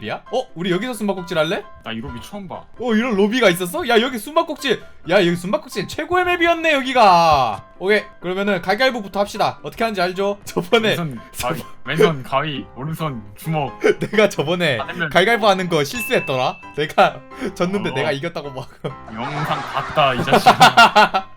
맵이야? 어? 우리 여기서 숨바꼭질 할래? 나 이로비 처음 봐. 어 이런 로비가 있었어? 야 여기 숨바꼭질 야 여기 숨바꼭질 최고의 맵이었네 여기가 오케이 그러면은 갈갈보부터 합시다 어떻게 하는지 알죠? 저번에 왼손 가위, 왼손 가위, 오른손 주먹. 내가 저번에 아니면- 하는 거 실수했더라 내가 졌는데 어. 내가 이겼다고 막 영상 봤다 이 자식.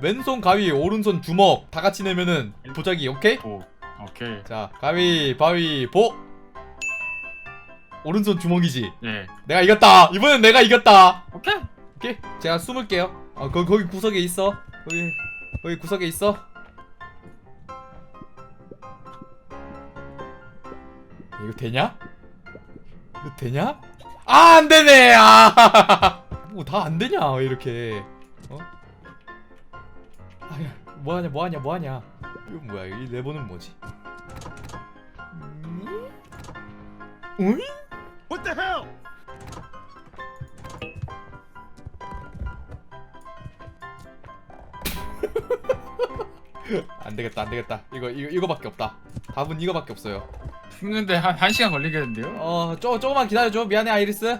왼손 가위 오른손 주먹 다 같이 내면은 보자기 오케이? 오, 오케이. 자 가위 바위 보 오른손 주먹이지 예. 내가 이겼다 이번엔 내가 이겼다 오케이. 오케이 제가 숨을게요 어 거기 거기 구석에 있어 거기 거기 구석에 있어 이거 되냐? 이거 되냐? 아 안 되네 아 뭐다 안 되냐 왜 이렇게 어? 아야 뭐 하냐 뭐 하냐 뭐 하냐 이거 뭐야 이 레버는 뭐지? 음? 응? What the hell? 안 되겠다 안 되겠다. 이거 이거 이거밖에 없다. 답은 이거밖에 없어요. 죽는데 한, 한 시간 걸리겠는데요? 어 조금 조금만 기다려줘. 미안해 아이리스.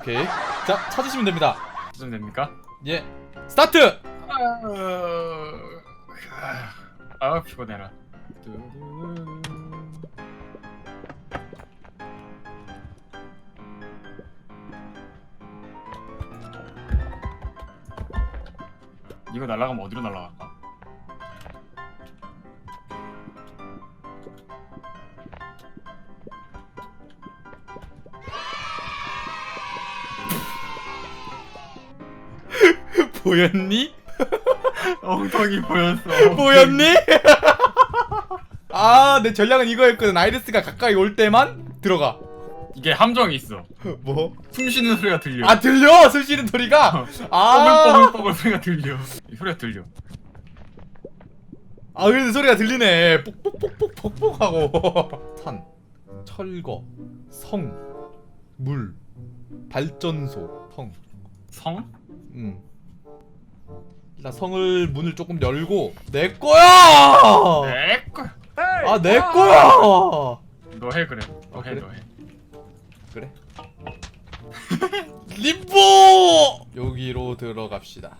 오케이. 자 찾으시면 됩니다. 좀 됩니까? 예. 스타트! 아, 피곤해라. 이거 날아가면 어디로 날아갈까? 보였니 엉덩이 보였어. 보였니 아 내 전략은 이거였거든 아이리스가 가까이 올 때만 들어가 이게 함정이 있어. 뭐? 숨 쉬는 소리가 들려. 아 들려 숨 쉬는 소리가 아, 뽀글뽀글뽀글 소리가 들려. 이 소리가 들려. 아 근데 소리가 들리네 뽁뽁뽁뽁뽁 하고 산 철거 성 물 발전소 성 성? 음. 일단 성을 문을 조금 열고 내 거야. 내 거. 아 내 거야. 너해 그래. 너 어, 해, 그래? 너 해. 그래. 림보 여기로 들어갑시다.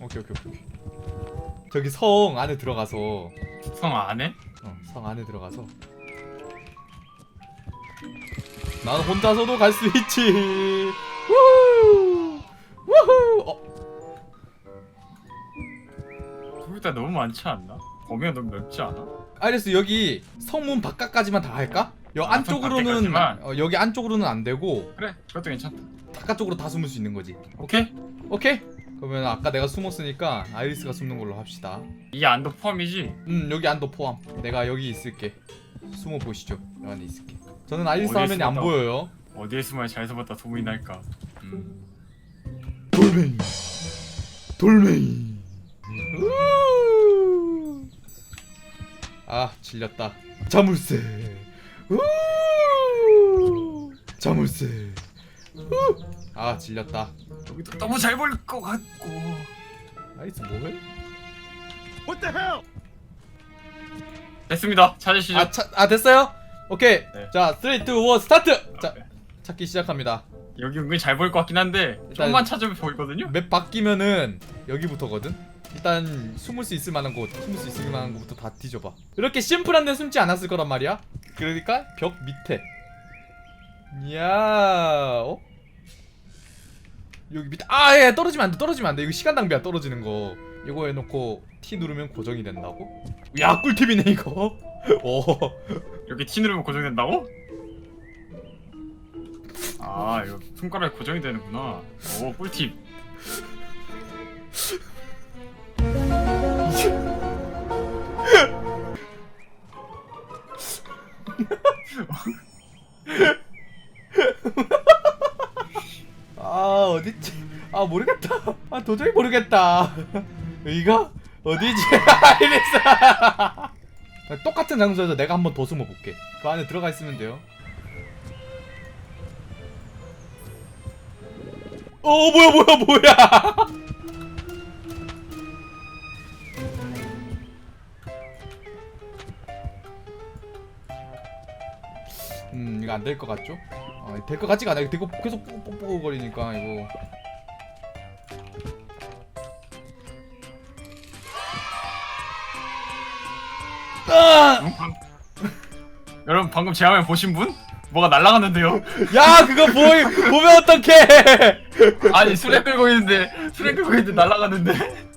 오케이 오케이 오케이. 저기 성 안에 들어가서 성 안에? 어, 성 안에 들어가서 난 혼자서도 갈 수 있지. 우후 우후. 어 거기다 너무 많지 않나? 범위가 너무 넓지 않아? 아이리스 여기 성문 바깥까지만 다 할까? 여 아, 성 안쪽으로는? 어, 여기 안쪽으로는 안 되고 그래, 그것도 괜찮다. 바깥쪽으로 다 숨을 수 있는 거지. 오케이? 오케이? 그러면 아까 내가 숨었으니까 아이리스가 숨는 걸로 합시다. 이 안도 포함이지? 음 여기 안도 포함. 내가 여기 있을게. 숨어 보시죠. 여 안에 있을게. 저는 아이리스 어디에 화면이 안 숨었다? 보여요. 어디에 숨어야 잘 숨었다 소문이 날까? 음. 돌멩이 돌멩이 우! 아 질렸다 자물쇠 우! 자물쇠 우! 아 질렸다 여기도 너무 잘 보일 것 같고. 아이스 뭐해? What the hell? 됐습니다. 찾으시죠. 아, 차, 아 됐어요? 오케이 네. 자 3, 2, 1 스타트 자 찾기 시작합니다 여기 은근히 잘 보일 것 같긴 한데 일단- 좀만 찾으면 보이거든요? 맵 바뀌면은 여기부터거든 일단 숨을 수 있을 만한 곳 숨을 수 있을 만한 곳부터 다 뒤져봐 이렇게 심플한 데 숨지 않았을 거란 말이야 그러니까 벽 밑에 이야 어? 여기 밑에 아예 떨어지면 안돼 떨어지면 안돼. 이거 시간 낭비야 떨어지는 거. 이거 해놓고 T 누르면 고정이 된다고? 야 꿀팁이네 이거. 오 여기 T 누르면 고정된다고? 아 이거 손가락에 고정이 되는구나. 오 꿀팁 도저히 모르겠다. 이거 어디지? 이랬어. 똑같은 장소에서 내가 한 번 더 숨어 볼게. 그 안에 들어가 있으면 돼요. 어 뭐야 뭐야 뭐야. 음 이거 안 될 것 같죠? 아, 될것 같지가 않아. 이거 계속 뽀뽀뽀거리니까 이거. 아! 여러분 방금 제 화면 보신 분? 뭐가 날아갔는데요? 야 그거 보이 보면 어떡해? 아니 수레 끌고 있는데 수레 끌고 있는데 날아갔는데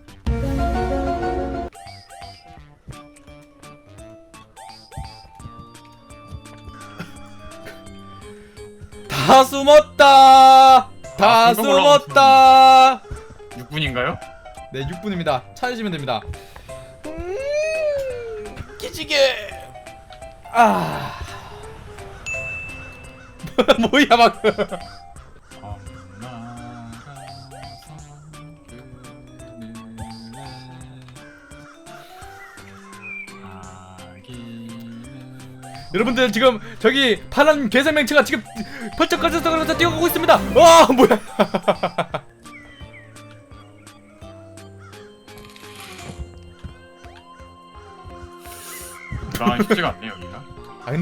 다 숨었다. 다 아, 숨었다. 6분인가요? 네 6분입니다. 찾으시면 됩니다. 음, 기지개. 아. 뭐야 방금. 여러분들 지금 저기 파란 괴생명체가 지금 벌쩍 꺼져서 그러면서 뛰어가고 있습니다. 와 뭐야?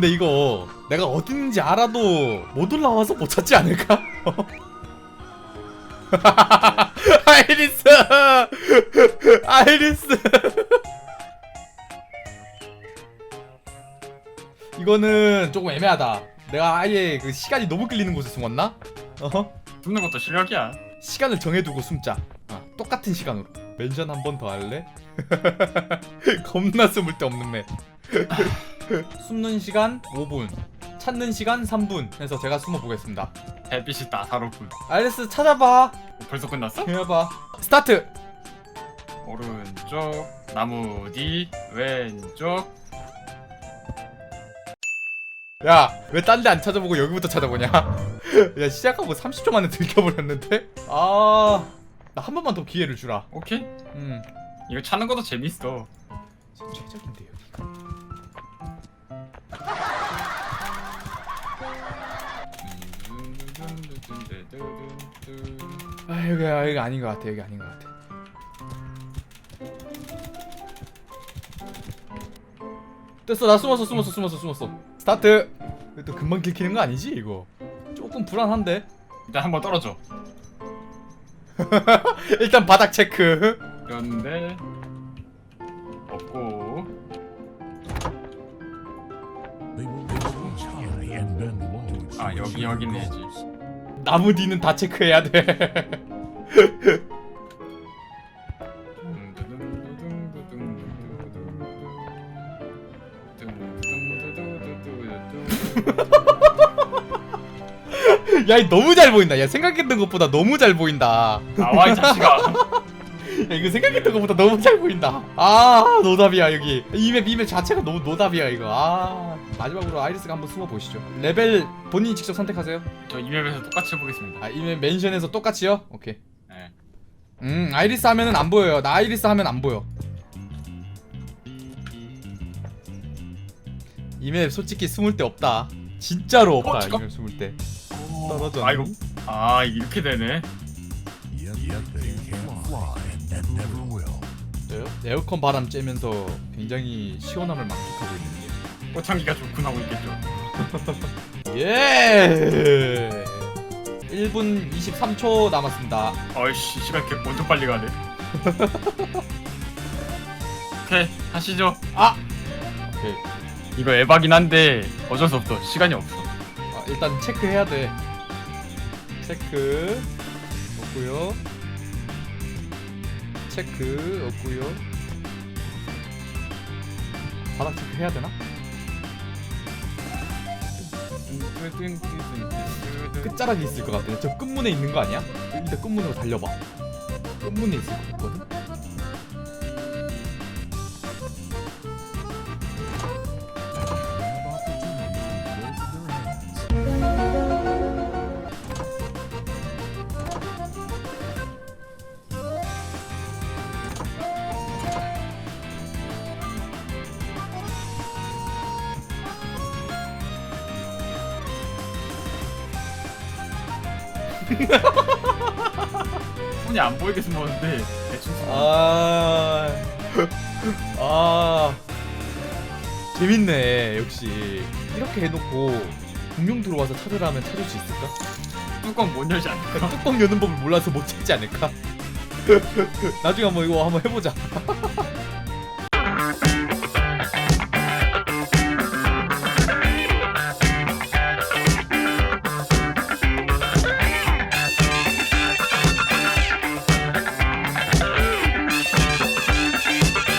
근데 이거 내가 있는지 알아도 못 올라와서 못 찾지 않을까? 아이리스! 아이리스! 이거는 조금 애매하다. 내가 아예 그 시간이 너무 끌리는 곳에 숨었나? 어? 숨는 것도 실력이야 시간을 정해두고 숨자. 어, 똑같은 시간으로. 멘션 한 번 더 할래? 겁나 숨을 데 없는 맵. 숨는 시간 5분. 찾는 시간 3분. 해서 제가 숨어 보겠습니다. 햇빛이 따사롭군 알레스 찾아봐. 어, 벌써 끝났어? 해봐. 스타트. 오른쪽 나무 뒤 왼쪽 야, 왜 딴 데 안 찾아보고 여기부터 찾아보냐? 야, 시작하고 30초 만에 들켜버렸는데? 아, 나 한 번만 더 기회를 주라. 오케이 음, 이거 찾는 것도 재밌어 최적인데 여기가. 아, 여기 아, 여기 아닌 것 같아. 여기 아닌 것 같아. 됐어, 나 숨었어, 숨었어, 숨었어, 숨었어. 스타트. 이거 또 금방 들키는 거 아니지 이거? 조금 불안한데. 일단 한번 떨어져 일단 바닥 체크. 그런데 아 여기 여긴 해야지 나무 뒤는 다 체크해야 돼. 야, 이 너무 잘 보인다. 야, 생각했던 것보다 너무 잘 보인다. 나와 이 자식아 야, 이거 생각했던 것보다 너무 잘 보인다. 아, 노답이야, 여기. 이맵, 이맵 자체가 너무 노답이야, 이거. 아, 마지막으로 아이리스가 한번 숨어 보시죠. 레벨 본인이 직접 선택하세요. 저 이맵에서 똑같이 해보겠습니다 아, 이맵 멘션에서 똑같이요? 오케이. 네. 음, 아이리스 하면은 안 보여요. 나 아이리스 하면 안 보여. 이 맵 솔직히 숨을 데 없다. 진짜로 없다. 어, 잠깐. 이맵 숨을 때. 떨어져. 아 이거 아 이렇게 되네 Yet, yet they can't fly and never will. 저요? 에어컨 바람 쬐면서 굉장히 시원함을 만끽하고 있는데. 꽃향기가 좋군 하고 있겠죠 예! 1분 23초 남았습니다. 어이씨 시간 개 엄청 빨리 가네 오케이 하시죠 아! 오케이. 이거 에바긴 한데 어쩔 수 없어 시간이 없어 아, 일단 체크해야 돼. 체크 없고요. 체크 없고요. 바닥 체크 해야 되나? 끝자락에 있을 것 같아. 저 끝문에 있는 거 아니야? 일단 끝문으로 달려봐. 끝문에 있을 것 같거든. 손이 안 보이게 숨었는데 대충 숨어 아, 아, 재밌네. 역시 이렇게 해놓고 공룡 들어와서 찾으라 하면 찾을 수 있을까? 뚜껑 못 열지 않나? 그러니까 뚜껑 여는 법을 몰라서 못 찾지 않을까? 나중에 한번 이거 한번 해보자